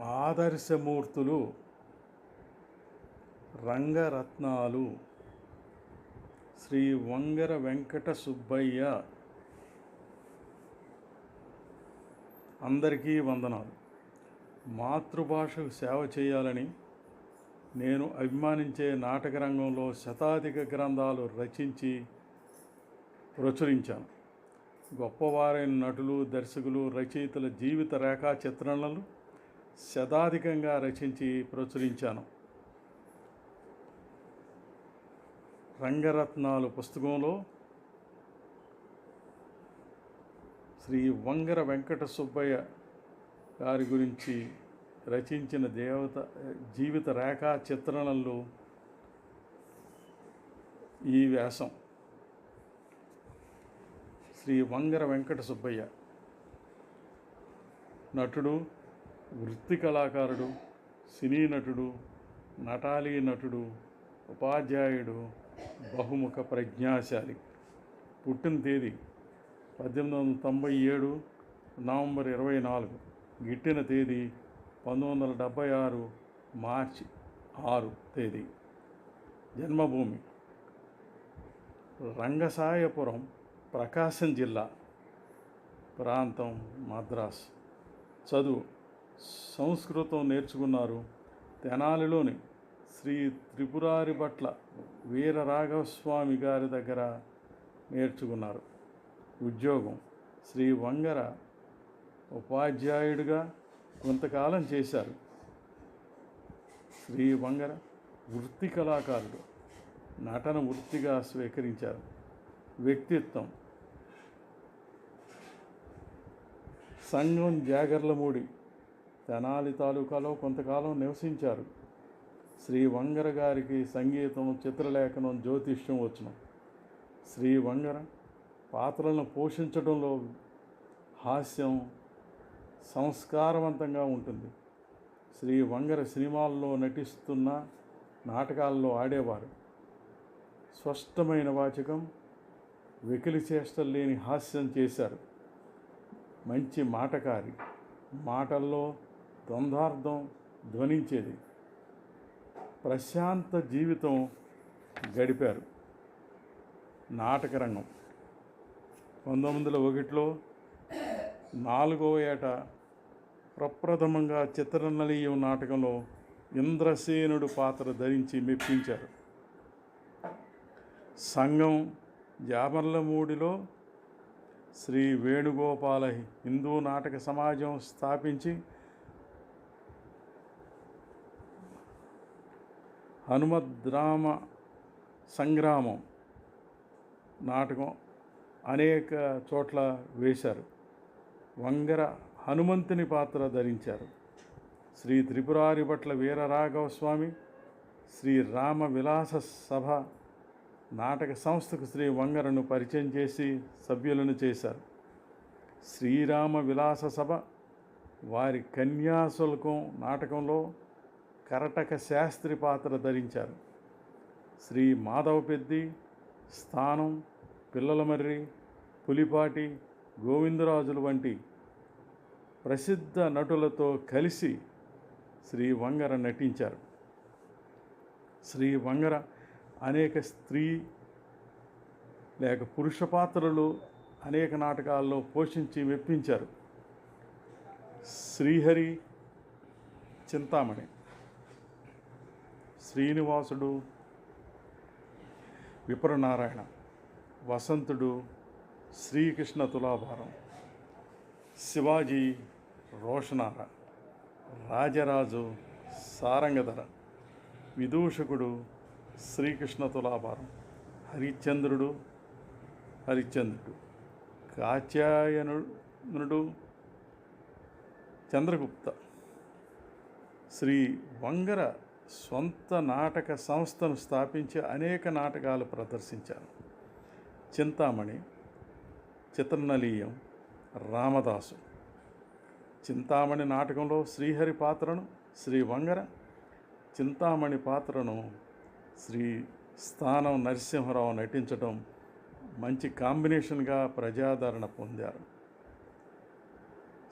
ఆదర్శమూర్తులు రంగరత్నాలు. శ్రీ వంగర వెంకట సుబ్బయ్య. అందరికీ వందనాలు. మాతృభాషకు సేవ చేయాలని నేను అభిమానించే నాటక రంగంలో శతాధిక గ్రంథాలు రచించి ప్రచురించాను. గొప్పవారైన నటులు దర్శకులు రచయితల జీవిత రేఖా చిత్రణలు శతాధికంగా రచించి ప్రచురించాను. రంగరత్నాలు పుస్తకంలో శ్రీ వంగర వెంకట సుబ్బయ్య గారి గురించి రచించిన దేవత జీవిత రేఖా చిత్రణలు ఈ వ్యాసం. శ్రీ వంగర వెంకట సుబ్బయ్య నటుడు వృత్తి కళాకారుడు సినీ నటుడు నటాలీ నటుడు ఉపాధ్యాయుడు బహుముఖ ప్రజ్ఞాశాలి. పుట్టిన తేదీ పద్దెనిమిది వందల తొంభై ఏడు నవంబర్ ఇరవై నాలుగు. గిట్టిన తేదీ పంతొమ్మిది వందల డెబ్భై ఆరు మార్చి ఆరు తేదీ. జన్మభూమి రంగసాయపురం ప్రకాశం జిల్లా ప్రాంతం మద్రాస్. చదువు సంస్కృతం నేర్చుకున్నారు. తెనాలిలోని శ్రీ త్రిపురారి భట్ల వీరరాఘవస్వామి గారి దగ్గర నేర్చుకున్నారు. ఉద్యోగం శ్రీ వంగర ఉపాధ్యాయుడిగా కొంతకాలం చేశారు. శ్రీ వంగర వృత్తి కళాకారుడు నటన వృత్తిగా స్వీకరించారు. వ్యక్తిత్వం సంఘం జాగర్లమూడి తెనాలి తాలూకాలో కొంతకాలం నివసించారు. శ్రీ వంగర గారికి సంగీతం చిత్రలేఖనం జ్యోతిష్యం వచ్చిన. శ్రీ వంగర పాత్రలను పోషించడంలో హాస్యం సంస్కారవంతంగా ఉంటుంది. శ్రీ వంగర సినిమాల్లో నటిస్తున్న నాటకాల్లో ఆడేవారు. స్పష్టమైన వాచకం వెకిలి చేష్టలు లేని హాస్యం చేశారు. మంచి మాటకారి. మాటల్లో ద్వంద్వార్థం ధ్వనించేది. ప్రశాంత జీవితం గడిపారు. నాటకరంగం పంతొమ్మిది వందల ఒకటిలో నాలుగో ఏట ప్రప్రథమంగా చిత్రనలీయం నాటకంలో ఇంద్రసేనుడు పాత్ర ధరించి మెప్పించారు. సంఘం జామర్లమూడిలో శ్రీ వేణుగోపాల హిందూ నాటక సమాజం స్థాపించి హనుమద్రామ సంగ్రామం నాటకం అనేక చోట్ల వేశారు. వంగర హనుమంతుని పాత్ర ధరించారు. శ్రీ త్రిపురారి భట్ల వీరరాఘవ స్వామి శ్రీ రామ విలాస సభ నాటక సంస్థకు శ్రీ వంగరను పరిచయం చేసి సభ్యులను చేశారు. శ్రీరామ విలాస సభ వారి కన్యాశుల్కం నాటకంలో కరటక శాస్త్రి పాత్ర ధరించారు. శ్రీ మాధవ పెద్ది స్థానం పిల్లలమర్రి పులిపాటి గోవిందరాజులు వంటి ప్రసిద్ధ నటులతో కలిసి శ్రీ వంగర నటించారు. శ్రీ వంగర అనేక స్త్రీ లేక పురుష పాత్రలు అనేక నాటకాల్లో పోషించి మెప్పించారు. శ్రీహరి చింతామణి శ్రీనివాసుడు విప్రనారాయణ వసంతుడు శ్రీకృష్ణ తులాభారం శివాజీ రోషనార రాజరాజు సారంగధర విదూషకుడు శ్రీకృష్ణ తులాభారం హరిశ్చంద్రుడు హరిశ్చంద్రుడు కాత్యాయనుడు చంద్రగుప్త శ్రీ వంగర సొంత నాటక సంస్థను స్థాపించి అనేక నాటకాలు ప్రదర్శించారు. చింతామణి చిత్రనలీయం రామదాసు. చింతామణి నాటకంలో శ్రీహరి పాత్రను శ్రీ వంగర చింతామణి పాత్రను శ్రీ స్థానం నరసింహరావు నటించడం మంచి కాంబినేషన్గా ప్రజాదరణ పొందారు.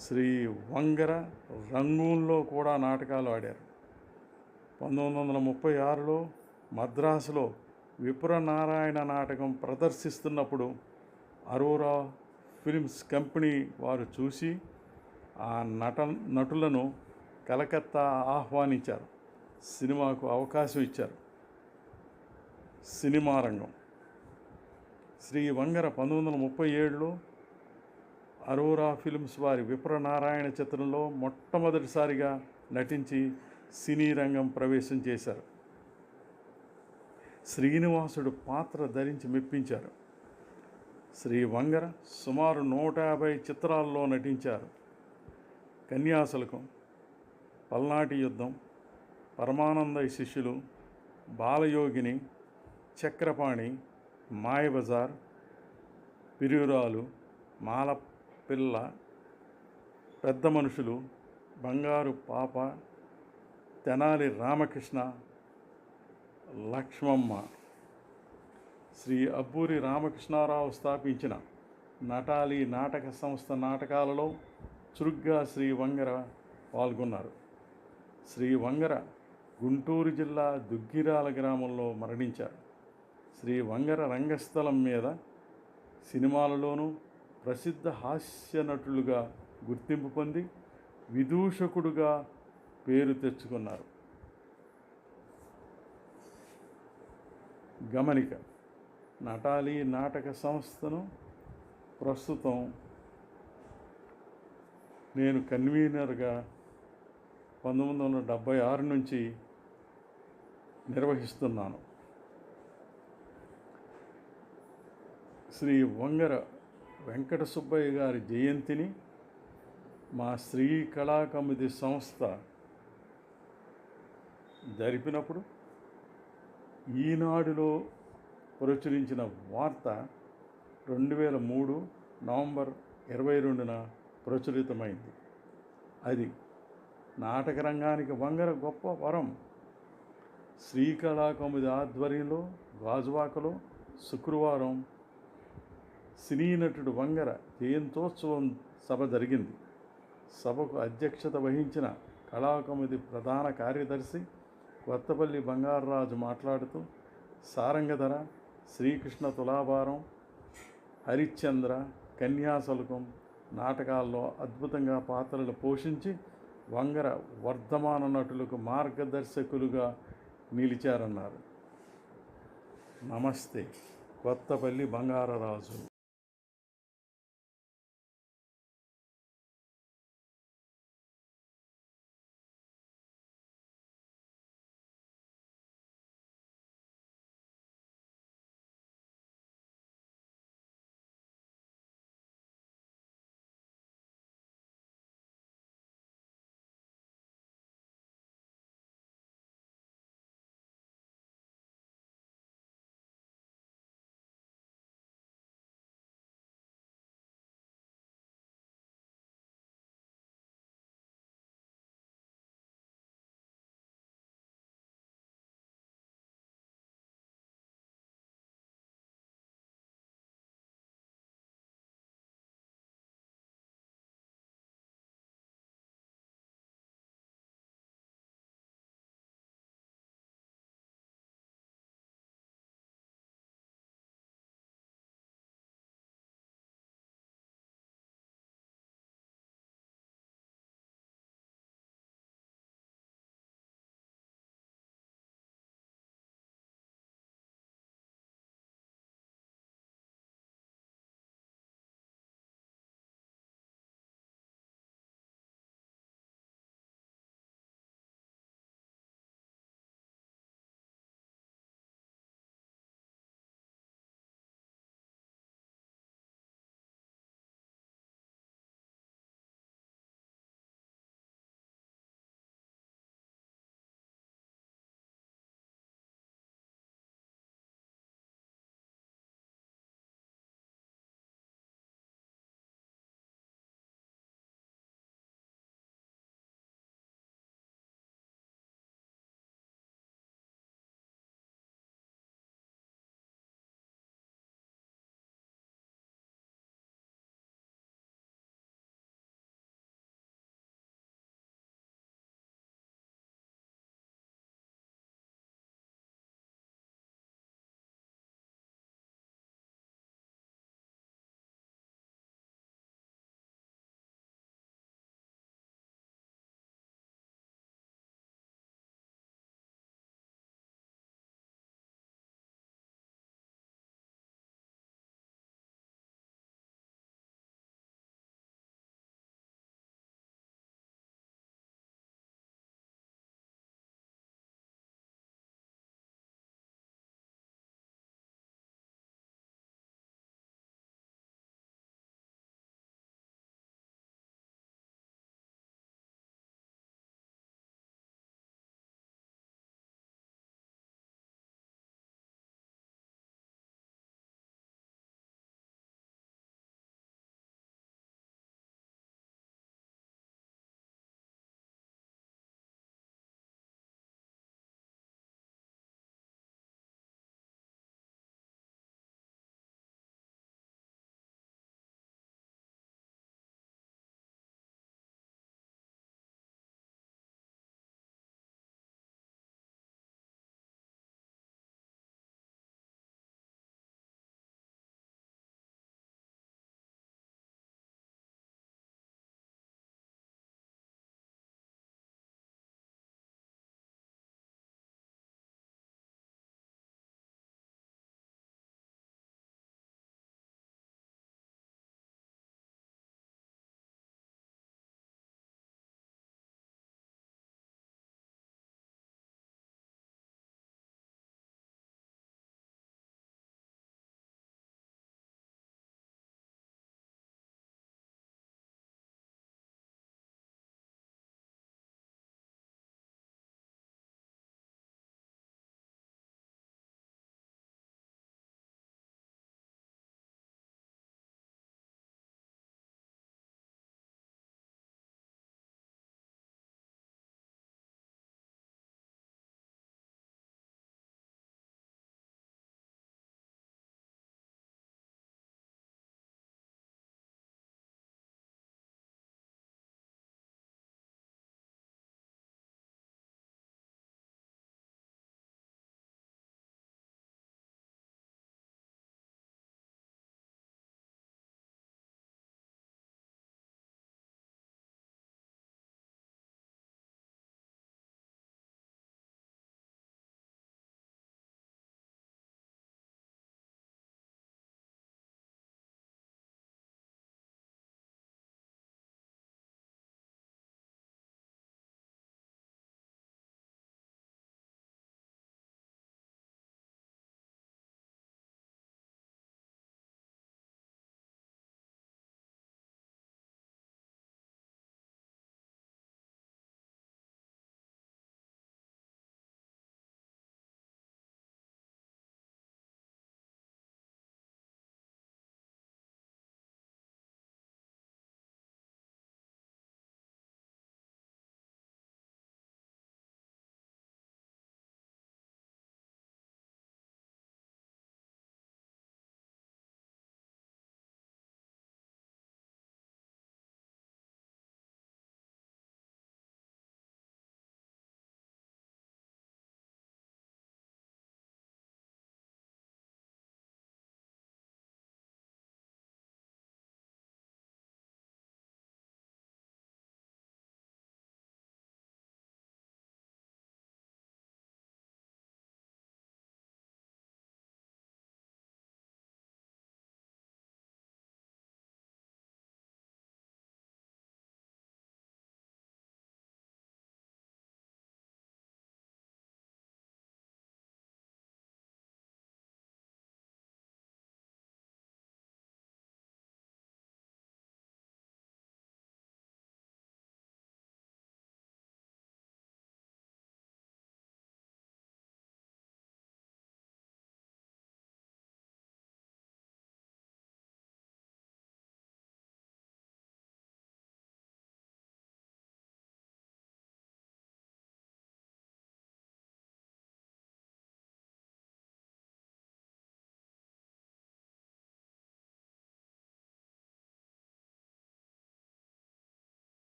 శ్రీ వంగర రంగూన్లో కూడా నాటకాలు ఆడారు. పంతొమ్మిది వందల ముప్పై ఆరులో మద్రాసులో విపురనారాయణ నాటకం ప్రదర్శిస్తున్నప్పుడు అరోరా ఫిల్మ్స్ కంపెనీ వారు చూసి ఆ నట నటులను కలకత్తా ఆహ్వానించారు. సినిమాకు అవకాశం ఇచ్చారు. సినిమా రంగం. శ్రీ వంగర పంతొమ్మిది వందల ముప్పై ఏడులో అరోరా ఫిల్మ్స్ వారి విప్రనారాయణ చిత్రంలో మొట్టమొదటిసారిగా నటించి సినీ రంగం ప్రవేశం చేశారు. శ్రీనివాసుడు పాత్ర ధరించి మెప్పించారు. శ్రీ వంగర సుమారు నూట యాభై చిత్రాల్లో నటించారు. కన్యాశుల్కం పల్నాటి యుద్ధం పరమానంద శిష్యులు బాలయోగిని చక్రపాణి మాయబజార్ పిరియురాలు మాల పిల్ల పెద్ద మనుషులు బంగారు పాప తెనాలి రామకృష్ణ లక్ష్మమ్మ. శ్రీ అబ్బూరి రామకృష్ణారావు స్థాపించిన నటాలి నాటక సంస్థ నాటకాలలో చురుగ్గా శ్రీ వంగర పాల్గొన్నారు. శ్రీ వంగర గుంటూరు జిల్లా దుగ్గిరాల గ్రామంలో మరణించారు. శ్రీ వంగర రంగస్థలం మీద సినిమాలలోనూ ప్రసిద్ధ హాస్య నటులుగా గుర్తింపు పొంది విదూషకుడుగా పేరు తెచ్చుకున్నారు. గమనిక నటాలి నాటక సంస్థను ప్రస్తుతం నేను కన్వీనర్గా పంతొమ్మిది వందల డెబ్భై ఆరు నుంచి నిర్వహిస్తున్నాను. శ్రీ వంగర వెంకట సుబ్బయ్య గారి జయంతిని మా శ్రీ కళాకమిది సంస్థ జరిపినప్పుడు ఈనాడులో ప్రచురించిన వార్త రెండు వేల మూడు నవంబర్ ఇరవై రెండున ప్రచురితమైంది. అది నాటక రంగానికి వంగర గొప్ప వరం. శ్రీకళాకౌముది ఆధ్వర్యంలో గాజువాకలో శుక్రవారం సినీ నటుడు వంగర జయంతోత్సవం సభ జరిగింది. సభకు అధ్యక్షత వహించిన కళాకౌముది ప్రధాన కార్యదర్శి కొత్తపల్లి బంగారరాజు మాట్లాడుతూ సారంగధర శ్రీకృష్ణ తులాభారం హరిశ్చంద్ర కన్యాశుల్కం నాటకాల్లో అద్భుతంగా పాత్రలు పోషించి వంగర వర్ధమాన నటులకు మార్గదర్శకులుగా నిలిచారన్నారు. నమస్తే కొత్తపల్లి బంగారరాజు.